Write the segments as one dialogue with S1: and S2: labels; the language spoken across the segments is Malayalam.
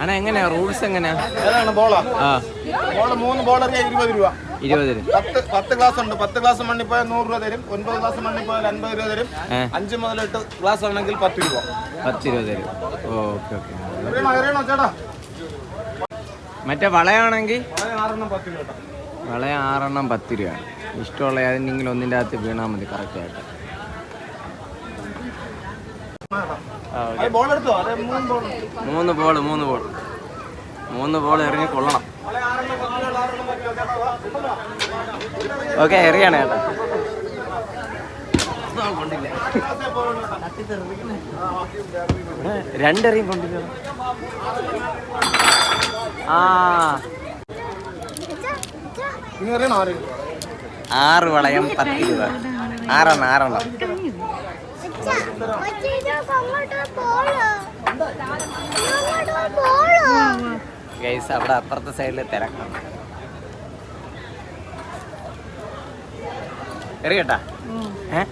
S1: അണ്ണാ എങ്ങനെയാ? റൂൾസ് എങ്ങനെയാ?
S2: ഏതാണ് ബോളാ
S1: ആ.
S2: മൂന്ന് ബോളറിയ ഇരുപത് രൂപ.
S1: ഇരുപത് രൂപ.
S2: പത്ത് പത്ത് ഗ്ലാസ് ഉണ്ട്. പത്ത് ഗ്ലാസ് മണ്ണിൽ പോയാൽ നൂറ് രൂപ തരും. ഒൻപത് ഗ്ലാസ് മണ്ണിൽ പോയാൽ അൻപത് രൂപ തരും. അഞ്ച് മുതൽ എട്ട് ഗ്ലാസ് ആണെങ്കിൽ പത്ത് രൂപ.
S1: പത്ത് ഇരുപത് തരും ഓക്കെ ഓക്കെ.
S2: എറിയണോ എറിയണോ ചേട്ടാ?
S1: മറ്റേ വളയാണെങ്കിൽ?
S2: വള രൂപ
S1: ആറെണ്ണം പത്ത് രൂപയാണ്. ഇഷ്ടമുള്ള ഏതെങ്കിലും ഒന്നിന്റെ അകത്ത് വീണാൽ മതി കറക്റ്റായിട്ട്
S2: മൂന്ന് ബോൾ
S1: മൂന്ന് ബോൾ മൂന്ന് ബോൾ എറിഞ്ഞ് കൊള്ളണം. ഓക്കെ എറിയാണ് ചേട്ടാ രണ്ടെറിയും കൊണ്ടില്ല. ആ. ആറ് വളയം പത്ത് രൂപ ആറെണ്ണം ആറെണ്ണം. ഗൈസ് അവിടെ അപ്പുറത്തെ സൈഡിൽ തിരക്കാണ്. എറിയട്ടാ? ഏ?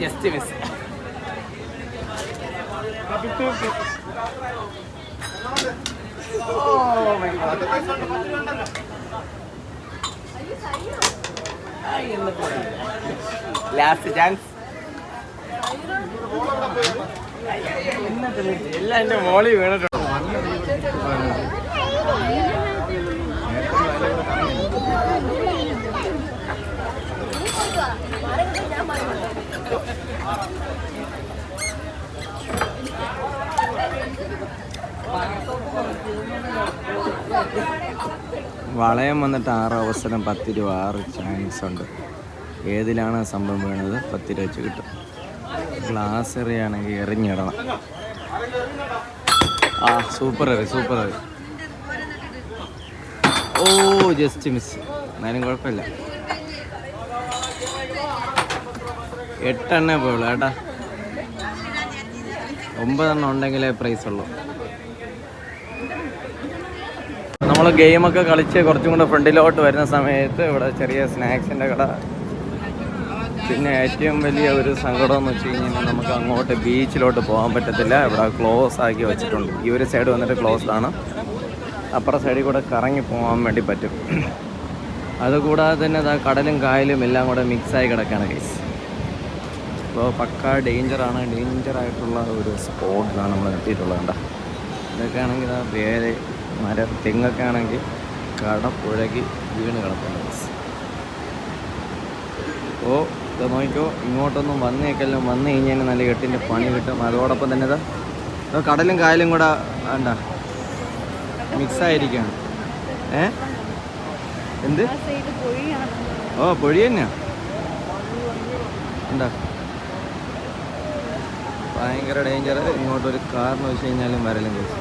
S1: ജസ്റ്റ് മിസ് ലാസ്റ്റ് ചാൻസ് എല്ലാം എന്റെ മോളി വീണിട്ടുണ്ട് വളയം വന്നിട്ട് ആറ് അവസരം പത്ത് രൂപ ആറ് ചാൻസ് ഉണ്ട്. ഏതിലാണ് സംഭവം വേണത്? പത്ത് രൂപ വെച്ച് കിട്ടും. ഗ്ലാസ് എറിയാണെങ്കിൽ എറിഞ്ഞിടണം. ആ സൂപ്പർ എറി സൂപ്പർ എറി. ഓ ജസ്റ്റ് മിസ് എന്നാലും കുഴപ്പമില്ല. എട്ടെണ്ണേ പോയുള്ളൂ ഏട്ടാ. ഒമ്പതെണ്ണം ഉണ്ടെങ്കിലേ പ്രൈസ് ഉള്ളൂ. നമ്മൾ ഗെയിമൊക്കെ കളിച്ച് കുറച്ചും കൂടെ ഫ്രണ്ടിലോട്ട് വരുന്ന സമയത്ത് ഇവിടെ ചെറിയ സ്നാക്സിന്റെ കട. പിന്നെ ഏറ്റവും വലിയ ഒരു സങ്കടം എന്ന് വെച്ച് കഴിഞ്ഞാൽ നമുക്ക് അങ്ങോട്ട് ബീച്ചിലോട്ട് പോകാൻ പറ്റത്തില്ല. ഇവിടെ ക്ലോസ് ആക്കി വെച്ചിട്ടുണ്ട്. ഈ ഒരു സൈഡ് വന്നിട്ട് ക്ലോസ്ഡ് ആണ്. അപ്പുറ സൈഡിൽ കൂടെ കറങ്ങി പോകാൻ വേണ്ടി പറ്റും. അതുകൂടാതെ തന്നെ ഇതാ കടലും കായലും എല്ലാം കൂടെ മിക്സായി കിടക്കുകയാണ് കേസ് അപ്പോൾ പക്ക ഡേഞ്ചറാണ് ഡേഞ്ചറായിട്ടുള്ള ഒരു സ്പോട്ടിലാണ് നമ്മൾ എത്തിയിട്ടുള്ളത് കണ്ട? ഇതൊക്കെ ആണെങ്കിൽ ഇതാ വേറെ മര തെങ്ങൊക്കെ ആണെങ്കിൽ കട പുഴകി വീണ് കിടക്കുന്നു. ഓ അപ്പോൾ ഇത് നോക്കിക്കോ ഇങ്ങോട്ടൊന്നും വന്നേക്കെല്ലാം. വന്നു കഴിഞ്ഞാൽ നല്ല കെട്ടിന്റെ പണി കിട്ടും. അതോടൊപ്പം തന്നെ ഇതാ കടലും കായലും കൂടെ വേണ്ട മിക്സായിരിക്കുകയാണ് ഏ? എന്ത്? ഓ പൊഴി തന്നെയാ? എന്താ? ഭയങ്കര ഡേഞ്ചർ ഇങ്ങോട്ടൊരു കാറിന് വെച്ച് കഴിഞ്ഞാലും വരലും കേസ്.